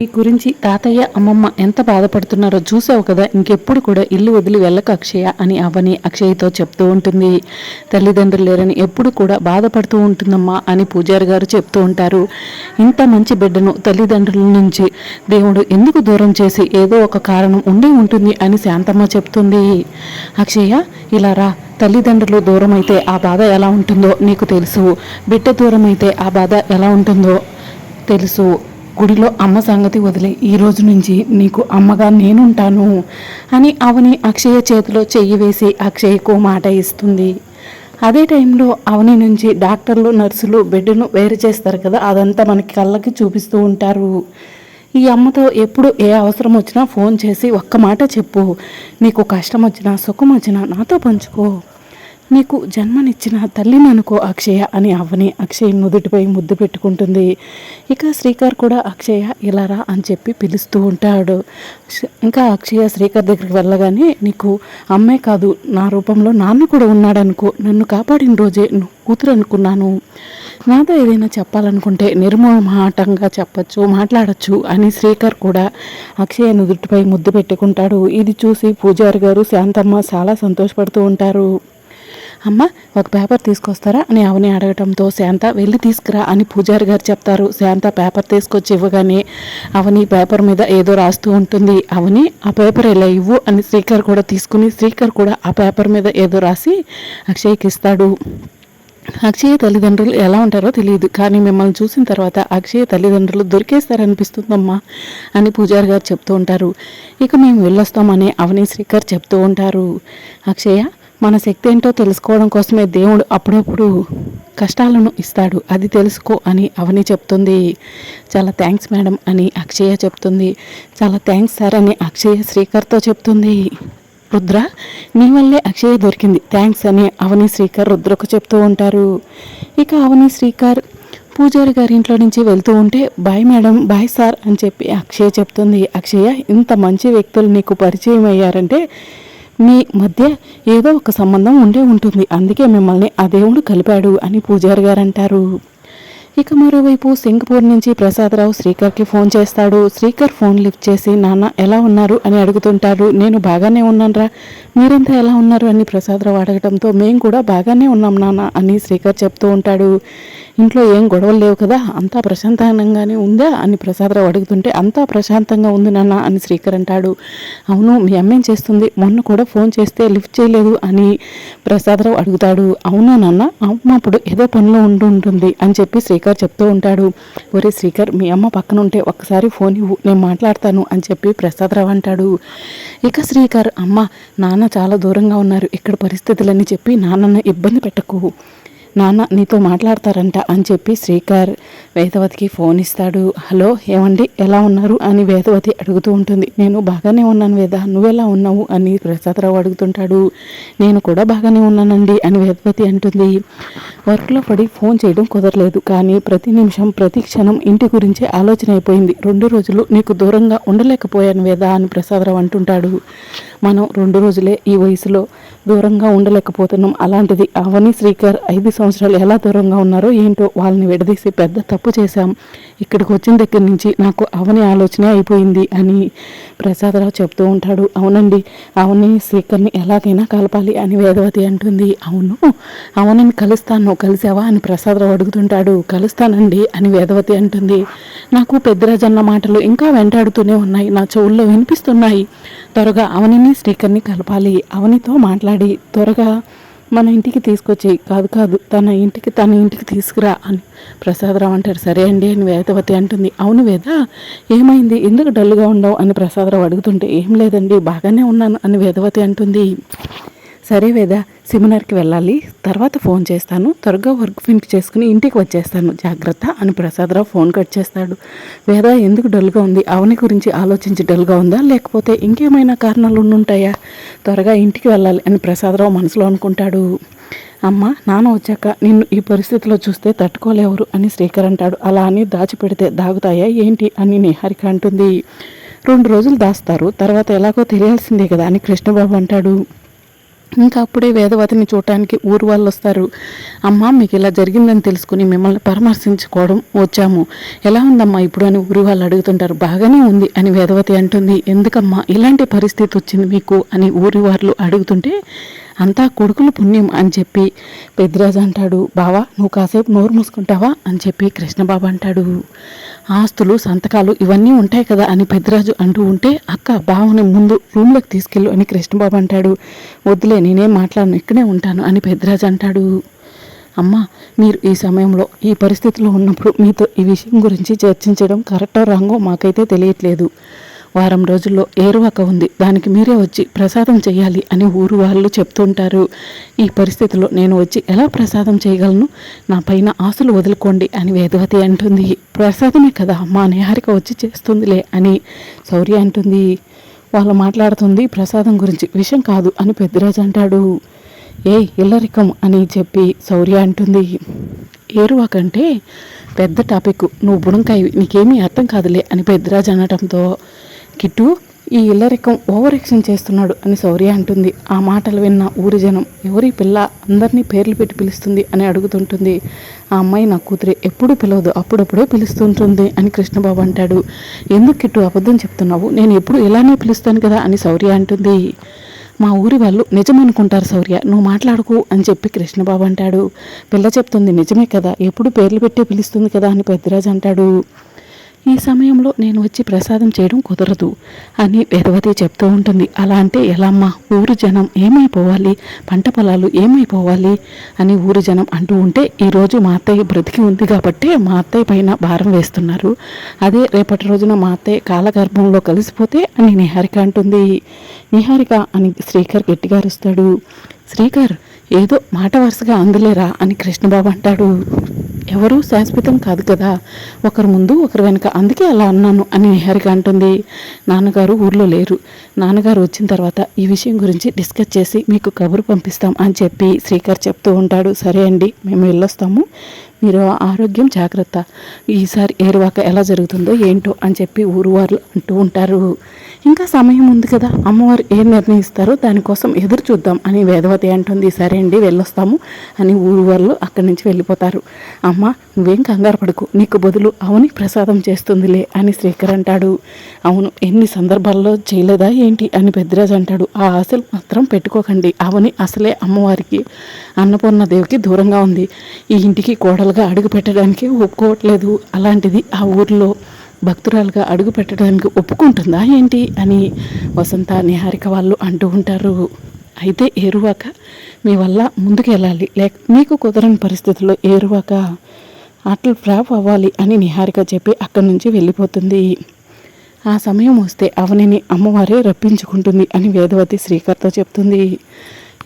మీ గురించి తాతయ్య అమ్మమ్మ ఎంత బాధపడుతున్నారో చూసావు కదా ఇంకెప్పుడు కూడా ఇల్లు వదిలి వెళ్ళక అక్షయ అని అవని అక్షయ్తో చెప్తూ ఉంటుంది. తల్లిదండ్రులు లేరని ఎప్పుడు కూడా బాధపడుతూ ఉంటుందమ్మా అని పూజారి గారు చెప్తూ ఉంటారు. ఇంత మంచి బిడ్డను తల్లిదండ్రుల నుంచి దేవుడు ఎందుకు దూరం చేసి ఏదో ఒక కారణం ఉండి ఉంటుంది అని శాంతమ్మ చెప్తుంది. అక్షయ ఇలా రా తల్లిదండ్రులు దూరం అయితే ఆ బాధ ఎలా ఉంటుందో నీకు తెలుసు. బిడ్డ దూరం అయితే ఆ బాధ ఎలా ఉంటుందో తెలుసు. గుడిలో అమ్మ సంగతి వదిలే ఈ రోజు నుంచి నీకు అమ్మగా నేనుంటాను అని అవని అక్షయ చేతిలో చెయ్యి వేసి అక్షయ్కు మాట ఇస్తుంది. అదే టైంలో అవని నుంచి డాక్టర్లు నర్సులు బెడ్ను వేరు చేస్తారు కదా అదంతా మనకి కళ్ళకి చూపిస్తూ ఉంటారు. ఈ అమ్మతో ఎప్పుడు ఏ అవసరం వచ్చినా ఫోన్ చేసి ఒక్క మాట చెప్పు. నీకు కష్టం వచ్చినా సుఖం వచ్చినా నాతో పంచుకో. నీకు జన్మనిచ్చిన తల్లిని అనుకో అక్షయ అని అవ్వని అక్షయ్ నుదుటిపై ముద్దు పెట్టుకుంటుంది. ఇక శ్రీకర్ కూడా అక్షయ ఇలారా అని చెప్పి పిలుస్తూ ఉంటాడు. ఇంకా అక్షయ శ్రీకర్ దగ్గరికి వెళ్ళగానే నీకు అమ్మే కాదు నా రూపంలో నాన్న కూడా ఉన్నాడనుకో నన్ను కాపాడిన రోజే నువ్వు కూతురు అనుకున్నాను. నాతో ఏదైనా చెప్పాలనుకుంటే నిర్మోహమాటంగా చెప్పచ్చు మాట్లాడచ్చు అని శ్రీకర్ కూడా అక్షయ నుదుటిపై ముద్దు పెట్టుకుంటాడు. ఇది చూసి పూజారి గారు శాంతమ్మ చాలా సంతోషపడుతూ ఉంటారు. అమ్మ ఒక పేపర్ తీసుకొస్తారా అని అవని అడగటంతో శాంత వెళ్ళి తీసుకురా అని పూజారి గారు చెప్తారు. శాంత పేపర్ తీసుకొచ్చి ఇవ్వగానే అవని పేపర్ మీద ఏదో రాస్తూ ఉంటుంది. అవని ఆ పేపర్ ఎలా ఇవ్వు? అని శ్రీకర్ కూడా తీసుకుని శ్రీకర్ కూడా ఆ పేపర్ మీద ఏదో రాసి అక్షయ్కి ఇస్తాడు. అక్షయ తల్లిదండ్రులు ఎలా ఉంటారో తెలియదు. కానీ మిమ్మల్ని చూసిన తర్వాత అక్షయ తల్లిదండ్రులు దొరికేస్తారనిపిస్తుందమ్మా అని పూజారి గారు చెప్తూ ఉంటారు. ఇక మేము వెళ్ళొస్తామని అవని శ్రీకర్ చెప్తూ ఉంటారు. అక్షయ మన శక్తి ఏంటో తెలుసుకోవడం కోసమే దేవుడు అప్పుడప్పుడు కష్టాలను ఇస్తాడు. అది తెలుసుకో అని అవని చెప్తుంది. చాలా థ్యాంక్స్ మేడం అని అక్షయ చెప్తుంది. చాలా థ్యాంక్స్ సార్ అని అక్షయ శ్రీకర్తో చెప్తుంది. రుద్ర నీ వల్లే అక్షయ దొరికింది. థ్యాంక్స్ అని అవని శ్రీకర్ రుద్రకు చెప్తూ ఉంటారు. ఇక అవని శ్రీకర్ పూజారి గారి ఇంట్లో నుంచి వెళ్తూ ఉంటే బాయ్ మేడం బాయ్ సార్ అని చెప్పి అక్షయ చెప్తుంది. అక్షయ ఇంత మంచి వ్యక్తులు నీకు పరిచయం అయ్యారంటే మీ మధ్య ఏదో ఒక సంబంధం ఉండే ఉంటుంది. అందుకే మిమ్మల్ని ఆ దేవుడు కలిపాడు అని పూజారి గారు అంటారు ఇక మరోవైపు సింగపూర్ నుంచి ప్రసాదరావు శ్రీకర్కి ఫోన్ చేస్తాడు. శ్రీకర్ ఫోన్ లిఫ్ట్ చేసి నాన్న ఎలా ఉన్నారు? అని అడుగుతుంటారు నేను బాగానే ఉన్నానరా. మీరంతా ఎలా ఉన్నారు? అని ప్రసాదరావు అడగడంతో మేము కూడా బాగానే ఉన్నాం నాన్న అని శ్రీకర్ చెప్తూ ఉంటాడు. ఇంట్లో ఏం గొడవలు లేవు కదా? అంతా ప్రశాంతంగానే ఉందా? అని ప్రసాదరావు అడుగుతుంటే అంతా ప్రశాంతంగా ఉంది నాన్న అని శ్రీకర్ అంటాడు. అవును మీ అమ్మేం చేస్తుంది? మొన్న కూడా ఫోన్ చేస్తే లిఫ్ట్ చేయలేదు అని ప్రసాదరావు అడుగుతాడు. అవునా నాన్న? అమ్మ అప్పుడు ఏదో పనిలో ఉంటూ ఉంటుంది అని చెప్పి శ్రీకర్ చెప్తూ ఉంటాడు ఒరే శ్రీకర్ మీ అమ్మ పక్కన ఉంటే ఒక్కసారి ఫోన్ ఇవ్వు నేను మాట్లాడతాను అని చెప్పి ప్రసాదరావు అంటాడు. ఇక శ్రీకర్ అమ్మ నాన్న చాలా దూరంగా ఉన్నారు ఇక్కడ పరిస్థితులని చెప్పి నాన్నను ఇబ్బంది పెట్టకు. నాన్న నీతో మాట్లాడతారంట అని చెప్పి శ్రీకర్ వేదవతికి ఫోన్ ఇస్తాడు. హలో ఏమండి? ఎలా ఉన్నారు? అని వేదవతి అడుగుతూ ఉంటుంది. నేను బాగానే ఉన్నాను వేద. నువ్వెలా ఉన్నావు? అని ప్రసాదరావు అడుగుతుంటాడు. నేను కూడా బాగానే ఉన్నానండి అని వేదవతి అంటుంది. వర్క్లో పడి ఫోన్ చేయడం కుదరలేదు. కానీ ప్రతి నిమిషం ప్రతి క్షణం ఇంటి గురించే ఆలోచన అయిపోయింది. రెండు రోజులు నీకు దూరంగా ఉండలేకపోయాను వేద అని ప్రసాదరావు అంటుంటాడు. మనం రెండు రోజులే ఈ వయసులో దూరంగా ఉండలేకపోతున్నాం. అలాంటిది అవని శ్రీకర్ ఐదు సంవత్సరాలు ఎలా దూరంగా ఉన్నారో ఏంటో వాళ్ళని విడదీసి పెద్ద తప్పు చేశాం. ఇక్కడికి వచ్చిన దగ్గర నుంచి నాకు అవని ఆలోచనే అయిపోయింది అని ప్రసాదరావు చెప్తూ ఉంటాడు. అవునండి అవని శ్రీకర్ని ఎలాగైనా కలపాలి అని వేదవతి అంటుంది. అవును అవనిని కలుస్తాను కలిసావా అని ప్రసాదరావు అడుగుతుంటాడు. కలుస్తానండి అని వేదవతి అంటుంది. నాకు పెద్దరాజన్న మాటలు ఇంకా వెంటాడుతూనే ఉన్నాయి. నా చెవుల్లో వినిపిస్తున్నాయి. త్వరగా అవనిని శ్రీకర్ని కలపాలి. అవనితో మాట్లాడి త్వరగా మన ఇంటికి తీసుకొచ్చి కాదు కాదు తన ఇంటికి తన ఇంటికి తీసుకురా అని ప్రసాదరావు అంటారు. సరే అండి అని వేదవతి అంటుంది. అవును వేద ఏమైంది? ఎందుకు డల్గా ఉండవు అని ప్రసాదరావు అడుగుతుంటే ఏం లేదండి బాగానే ఉన్నాను అని వేదవతి అంటుంది. సరే వేదా సెమినార్కి వెళ్ళాలి. తర్వాత ఫోన్ చేస్తాను. త్వరగా వర్క్ ఫినిష్ చేసుకుని ఇంటికి వచ్చేస్తాను. జాగ్రత్త అని ప్రసాదరావు ఫోన్ కట్ చేస్తాడు. వేద ఎందుకు డల్గా ఉంది? అవని గురించి ఆలోచించి డల్గా ఉందా? లేకపోతే ఇంకేమైనా కారణాలు ఉండుంటాయా? త్వరగా ఇంటికి వెళ్ళాలి అని ప్రసాదరావు మనసులో అనుకుంటాడు. అమ్మ నాన్న వచ్చాక నిన్ను ఈ పరిస్థితిలో చూస్తే తట్టుకోలేవరు అని శ్రీకర్ అంటాడు. అలా అని దాచిపెడితే దాగుతాయా ఏంటి అని నిహారిక అంటుంది. రెండు రోజులు దాస్తారు. తర్వాత ఎలాగో తెలియాల్సిందే కదా అని కృష్ణబాబు అంటాడు. ఇంకా అప్పుడే వేదవతిని చూడటానికి ఊరు వాళ్ళు వస్తారు. అమ్మ మీకు ఇలా జరిగిందని తెలుసుకుని మిమ్మల్ని పరామర్శించుకోవడం వచ్చాము. ఎలా ఉందమ్మా ఇప్పుడు అని ఊరి వాళ్ళు అడుగుతుంటారు. బాగానే ఉంది అని వేదవతి అంటుంది. ఎందుకమ్మా ఇలాంటి పరిస్థితి వచ్చింది మీకు అని ఊరి వాళ్ళు అడుగుతుంటే అంతా కొడుకులు పుణ్యం అని చెప్పి పెద్దిరాజు అంటాడు బావా నువ్వు కాసేపు నోరు మూసుకుంటావా? అని చెప్పి కృష్ణబాబు అంటాడు. ఆస్తులు సంతకాలు ఇవన్నీ ఉంటాయి కదా అని పెద్దరాజు అంటూ ఉంటే అక్క బావని ముందు రూమ్లోకి తీసుకెళ్ళు అని కృష్ణబాబు అంటాడు. వద్దులే నేనేం మాట్లాడను ఇక్కడే ఉంటాను అని పెద్దరాజు అంటాడు. అమ్మ మీరు ఈ సమయంలో ఈ పరిస్థితిలో ఉన్నప్పుడు మీతో ఈ విషయం గురించి చర్చించడం కరెక్టో రాంగో మాకైతే తెలియట్లేదు. వారం రోజుల్లో ఏరువాక ఉంది. దానికి మీరే వచ్చి ప్రసాదం చేయాలి అని ఊరు వాళ్ళు చెప్తుంటారు. ఈ పరిస్థితిలో నేను వచ్చి ఎలా ప్రసాదం చేయగలను? నా పైన ఆశలు వదులుకోండి అని వేదవతి అంటుంది. ప్రసాదమే కదా మా నిహారిక వచ్చి చేస్తుందిలే అని శౌర్య అంటుంది. వాళ్ళు మాట్లాడుతుంది ప్రసాదం గురించి విషయం కాదు అని పెద్దరాజు అంటాడు. ఏ ఇల్లరికం అని చెప్పి శౌర్య అంటుంది. ఏరువాకంటే పెద్ద టాపిక్ నువ్వు బుడంకాయ నీకేమీ అర్థం కాదులే అని పెద్దరాజు అనటంతో కిట్టు ఈ ఇల్లరికం ఓవర్ యాక్షన్ చేస్తున్నాడు అని శౌర్య అంటుంది. ఆ మాటలు విన్న ఊరి జనం ఎవరి పిల్ల అందరినీ పేర్లు పెట్టి పిలుస్తుంది? అని అడుగుతుంటుంది. ఆ అమ్మాయి నా కూతురే ఎప్పుడు పిలవదు అప్పుడప్పుడే పిలుస్తుంటుంది అని కృష్ణబాబు అంటాడు. ఎందుకు కిట్టు అబద్ధం చెప్తున్నావు? నేను ఎప్పుడు ఇలానే పిలుస్తాను కదా అని శౌర్య అంటుంది. మా ఊరి వాళ్ళు నిజం అనుకుంటారు శౌర్య నువ్వు మాట్లాడుకు అని చెప్పి కృష్ణబాబు అంటాడు. పిల్ల చెప్తుంది నిజమే కదా ఎప్పుడు పేర్లు పెట్టి పిలుస్తుంది కదా అని పెద్దరాజు అంటాడు. ఈ సమయంలో నేను వచ్చి ప్రసాదం చేయడం కుదరదు అని వేదవతి చెప్తూ ఉంటుంది. అలా అంటే ఎలామ్మా? ఊరు జనం ఏమైపోవాలి? పంట పొలాలు ఏమైపోవాలి? అని ఊరు జనం అంటూ ఉంటే ఈరోజు మా అత్తయ్య బ్రతికి ఉంది కాబట్టి మా అత్తయ్య పైన భారం వేస్తున్నారు. అదే రేపటి రోజున మా అత్తయ్య కాలగర్భంలో కలిసిపోతే అని నిహారిక అంటుంది. నిహారిక అని శ్రీకర్ గట్టిగా అరుస్తాడు. శ్రీకర్ ఏదో మాట వరుసగా అందులేరా అని కృష్ణబాబు అంటాడు. ఎవరు శాశ్వతం కాదు కదా. ఒకరు ముందు ఒకరు వెనుక అందుకే అలా అన్నాను అని నిహారిక అంటుంది. నాన్నగారు ఊర్లో లేరు. నాన్నగారు వచ్చిన తర్వాత ఈ విషయం గురించి డిస్కస్ చేసి మీకు కబురు పంపిస్తాం అని చెప్పి శ్రీకర్ చెప్తూ ఉంటాడు. సరే అండి మేము వెళ్ళొస్తాము. మీరు ఆరోగ్యం జాగ్రత్త. ఈసారి ఏరువాక ఎలా జరుగుతుందో ఏంటో అని చెప్పి ఊరు వారు అంటూ ఉంటారు. ఇంకా సమయం ఉంది కదా. అమ్మవారు ఏం నిర్ణయిస్తారో దానికోసం ఎదురు చూద్దాం అని వేదవతి అంటుంది. సరే అండి వెళ్ళొస్తాము అని ఊరు వాళ్ళు అక్కడి నుంచి వెళ్ళిపోతారు. అమ్మ నువ్వేం కంగారు పడుకు. నీకు బదులు అవని ప్రసాదం చేస్తుందిలే అని శ్రీకర్ అంటాడు. అవును ఎన్ని సందర్భాల్లో చేయలేదా ఏంటి అని పెద్దరాజు అంటాడు. ఆ ఆశలు మాత్రం పెట్టుకోకండి. అవని అసలే అమ్మవారికి అన్నపూర్ణ దేవికి దూరంగా ఉంది. ఈ ఇంటికి కోడలుగా అడుగు పెట్టడానికి ఒప్పుకోవట్లేదు. అలాంటిది ఆ ఊరిలో భక్తురాలుగా అడుగు పెట్టడానికి ఒప్పుకుంటుందా ఏంటి అని వసంత నిహారిక వాళ్ళు అంటూ ఉంటారు. అయితే ఏరువాక మీ వల్ల ముందుకు వెళ్ళాలి లేక మీకు కుదరని పరిస్థితుల్లో ఏరువాక అట్లు ఫ్లాప్ అవ్వాలి అని నిహారిక చెప్పి అక్కడి నుంచి వెళ్ళిపోతుంది. ఆ సమయం వస్తే అవనిని అమ్మవారే రప్పించుకుంటుంది అని వేదవతి శ్రీకర్తో చెప్తుంది.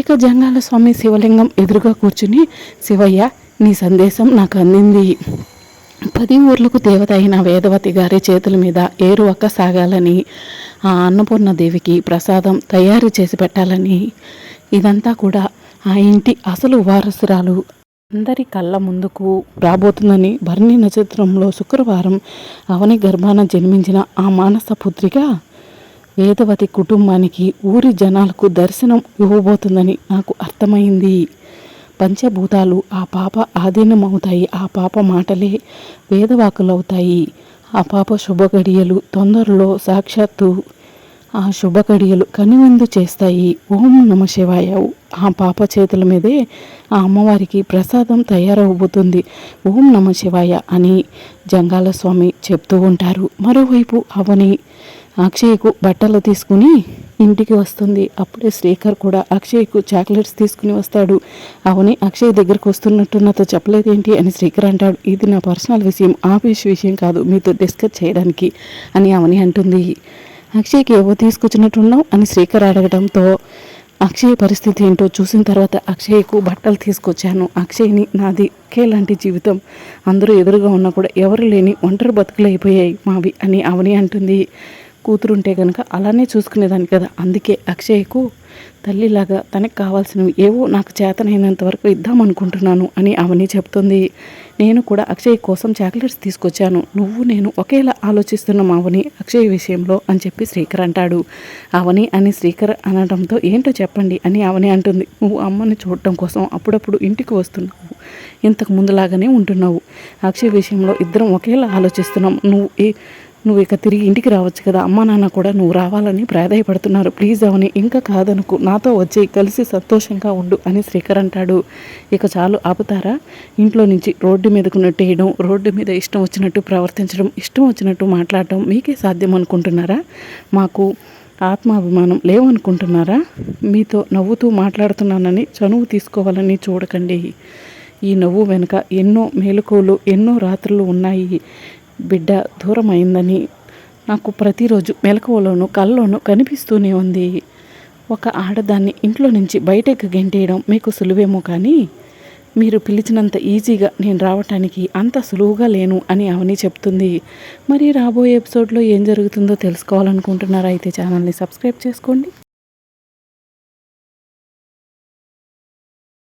ఇక జంగాల స్వామి శివలింగం ఎదురుగా కూర్చుని శివయ్య నీ సందేశం నాకు అందింది. పది ఊర్లకు దేవత అయిన వేదవతి గారి చేతుల మీద ఏరువక్క సాగాలని ఆ అన్నపూర్ణ దేవికి ప్రసాదం తయారు చేసి పెట్టాలని. ఇదంతా కూడా ఆ ఇంటి అసలు వారసురాలు అందరి కళ్ళ ముందుకు రాబోతుందని భరణి నక్షత్రంలో శుక్రవారం అవని గర్భాన జన్మించిన ఆ మానస పుత్రిక వేదవతి కుటుంబానికి ఊరి జనాలకు దర్శనం ఇవ్వబోతుందని నాకు అర్థమైంది. పంచభూతాలు ఆ పాప ఆధీనమవుతాయి. ఆ పాప మాటలే వేదవాకులవుతాయి. ఆ పాప శుభగడియలు తొందరలో సాక్షాత్తు ఆ శుభకడియలు కనువిందు చేస్తాయి. ఓం నమ శివాయ. ఆ పాప చేతుల మీదే ఆ అమ్మవారికి ప్రసాదం తయారవబోతుంది ఓం నమ శివాయ అని జంగాల స్వామి చెప్తూ ఉంటారు. మరోవైపు అవని అక్షయ్కు బట్టలు తీసుకుని ఇంటికి వస్తుంది. అప్పుడే శ్రీకర్ కూడా అక్షయ్కు చాక్లెట్స్ తీసుకుని వస్తాడు. అవని అక్షయ్ దగ్గరకు వస్తున్నట్టు నాతో చెప్పలేదేంటి అని శ్రీకర్ అంటాడు. ఇది నా పర్సనల్ విషయం ఆఫీస్ విషయం కాదు. మీతో డిస్కస్ చేయడానికి అని అవని అంటుంది. అక్షయ్కి ఏవో తీసుకొచ్చినట్టున్నావు అని శ్రీకర్ అడగడంతో అక్షయ్ పరిస్థితి ఏంటో చూసిన తర్వాత అక్షయ్కు బట్టలు తీసుకొచ్చాను. అక్షయ్ని నాది లాంటి జీవితం. అందరూ ఎదురుగా ఉన్నా కూడా ఎవరు లేని ఒంటరి బతుకులు అయిపోయాయి మావి అని అవని అంటుంది. కూతురుంటే కనుక అలానే చూసుకునేదాన్ని కదా. అందుకే అక్షయ్కు తల్లిలాగా తనకు కావాల్సినవి ఏవో నాకు చేతనైనంత వరకు ఇద్దామనుకుంటున్నాను అని అవని చెప్తుంది. నేను కూడా అక్షయ్ కోసం చాక్లెట్స్ తీసుకొచ్చాను. నువ్వు నేను ఒకేలా ఆలోచిస్తున్నాం మావని అక్షయ్ విషయంలో అని చెప్పి శ్రీకర్ అంటాడు. అవని అని శ్రీకర్ అనడంతో ఏంటో చెప్పండి అని అవని అంటుంది. నువ్వు అమ్మని చూడటం కోసం అప్పుడప్పుడు ఇంటికి వస్తున్నావు. ఇంతకు ముందులాగానే ఉంటున్నావు. అక్షయ్ విషయంలో ఇద్దరం ఒకేలా ఆలోచిస్తున్నాం. నువ్వు ఏ నువ్వు ఇక తిరిగి ఇంటికి రావచ్చు కదా. అమ్మ నాన్న కూడా నువ్వు రావాలని ప్రాధాయపడుతున్నారు. ప్లీజ్ అవని ఇంకా కాదనుకు. నాతో వచ్చి కలిసి సంతోషంగా ఉండు అని శ్రీకర్ అంటాడు. ఇక చాలు ఆపుతారా? ఇంట్లో నుంచి రోడ్డు మీదకు నెట్టేయడం రోడ్డు మీద ఇష్టం వచ్చినట్టు ప్రవర్తించడం ఇష్టం వచ్చినట్టు మాట్లాడటం మీకే సాధ్యం అనుకుంటున్నారా? మాకు ఆత్మాభిమానం లేవనుకుంటున్నారా? మీతో నవ్వుతూ మాట్లాడుతున్నానని చనువు తీసుకోవాలని చూడకండి. ఈ నవ్వు వెనుక ఎన్నో మేలుకోలు ఎన్నో రాత్రులు ఉన్నాయి. బిడ్డ దూరం అయిందని నాకు ప్రతిరోజు మెలకువలోనూ కళ్ళలోనూ కనిపిస్తూనే ఉంది. ఒక ఆడదాన్ని ఇంట్లో నుంచి బయటకు గెంటేయడం మీకు సులువేమో కానీ మీరు పిలిచినంత ఈజీగా నేను రావటానికి అంత సులువుగా లేను అని అవని చెప్తుంది. మరి రాబోయే ఎపిసోడ్లో ఏం జరుగుతుందో తెలుసుకోవాలనుకుంటున్నారా? అయితే ఛానల్ని సబ్స్క్రైబ్ చేసుకోండి.